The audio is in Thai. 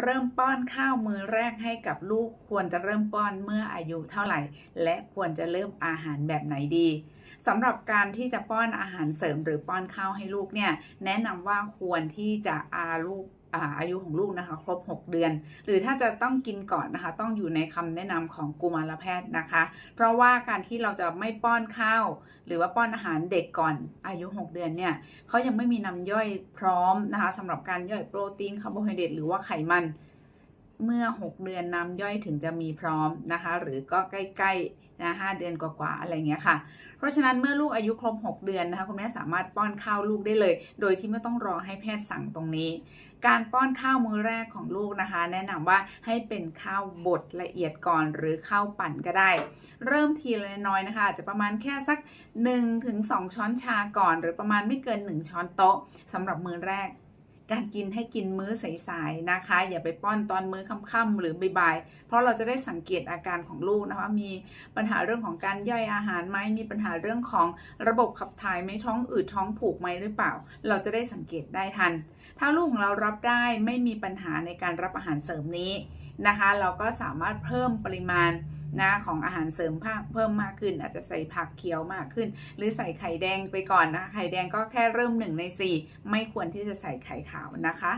เริ่มป้อนข้าวมือแรกให้กับลูกควรจะเริ่มป้อนเมื่ออายุเท่าไหร่ และควรจะเริ่มอาหารแบบไหนดีสำหรับการที่จะป้อนอาหารเสริมหรือป้อนข้าวให้ลูกเนี่ยแนะนำว่าควรที่จะอาลูก อาอายุของลูกนะคะ ครบ 6 เดือน หรือถ้าจะต้องกินก่อนนะคะ ต้องอยู่ในคำแนะนำของกุมารแพทย์นะคะ เพราะว่าการที่เราจะไม่ป้อนข้าว หรือว่าป้อนอาหารเด็กก่อนอายุ 6 เดือนเนี่ยเขายังไม่มีน้ำย่อยพร้อมนะคะสำหรับการย่อยโปรตีนคาร์โบไฮเดรตหรือว่าไขมัน เมื่อ 6 เดือนน้ำย่อยถึงจะมีพร้อมนะคะ หรือก็ใกล้ๆนะหเดือนกว่าๆอะไรเงี้ยค่ะ เพราะฉะนั้นเมื่อลูกอายุครบ 6 เดือนนะคะคุณแม่สามารถป้อนข้าวลูกได้เลย โดยที่ไม่ต้องรอให้แพทย์สั่งตรงนี้ การป้อนข้าวมื้อแรกของลูกนะคะ แนะนำว่าให้เป็นข้าวบดละเอียดก่อนหรือข้าวปั่นก็ได้ เริ่มทีละน้อยนะคะอาจจะประมาณแค่สัก 1-2 ช้อนชาก่อน หรือประมาณไม่เกิน 1 ช้อนโต๊ะสำหรับมื้อแรก การกินให้กินมื้อสายๆนะคะ อย่าไปป้อนตอนมื้อค่ำๆหรือบ่ายๆเพราะเราจะได้สังเกตอาการของลูกนะคะมีปัญหาเรื่องของการย่อยอาหารไหมมีปัญหาเรื่องของระบบขับถ่ายไหมท้องอืดท้องผูกไหมหรือเปล่า เราจะได้สังเกตได้ทัน ถ้าลูกของเรารับได้ไม่มีปัญหาในการรับอาหารเสริมนี้นะคะ เราก็สามารถเพิ่มปริมาณนะของอาหารเสริมภาคเพิ่มมากขึ้น อาจจะใส่ผักเขียวมากขึ้น หรือใส่ไข่แดงไปก่อนนะคะไข่แดงก็แค่เริ่มหนึ่งในสี่ไม่ควรที่จะใส่ไข่ขาวนะคะ